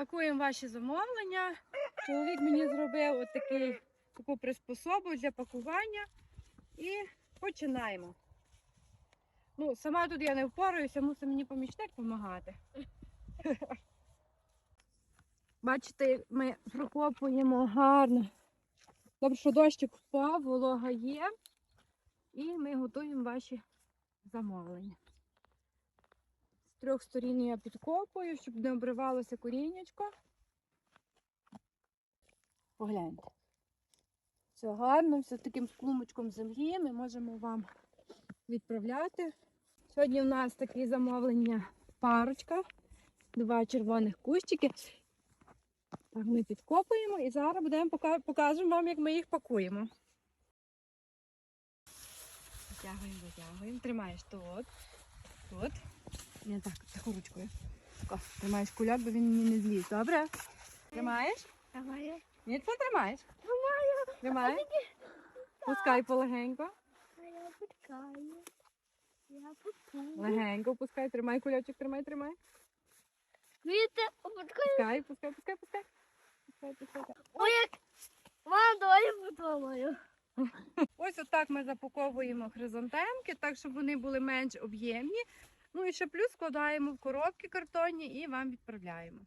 Пакуємо ваші замовлення. Чоловік мені зробив от такий, таку приспособу для пакування. І починаємо. Ну, сама тут я не впораюся, мусить мені помічник допомагати. Бачите, ми прокопуємо гарно. Добре, що дощик впав, волога є. І ми готуємо ваші замовлення. Трьох сторін я підкопую, щоб не обривалося коріннячко. Погляньте. Все гарно, все таким клумочком землі ми можемо вам відправляти. Сьогодні у нас такі замовлення парочка, два червоних кущики. Так, ми підкопуємо і зараз будемо покажемо вам, як ми їх пакуємо. Витягуємо, витягуємо. Тримаєш тут, тут. Я так, таку ручкою. Тако, Тримаєш куляк, бо він мені не зліз. Добре? Тримаєш? Давай. Ні, це тримаєш. Тримаю. Тримаєш. Пускай полегенько. А я пускаю. Я пускаю. Легенько пускай, тримай кульочок, тримай, тримай. Видите, пускаю. Пускай, пускай, пускай, пускай. Пускай, пускай. Ой, як мам, давай я потримаю. Ось отак ми запаковуємо хризантемки, так щоб вони були менш об'ємні. Ну і ще плюс складаємо в коробки картонні і вам відправляємо.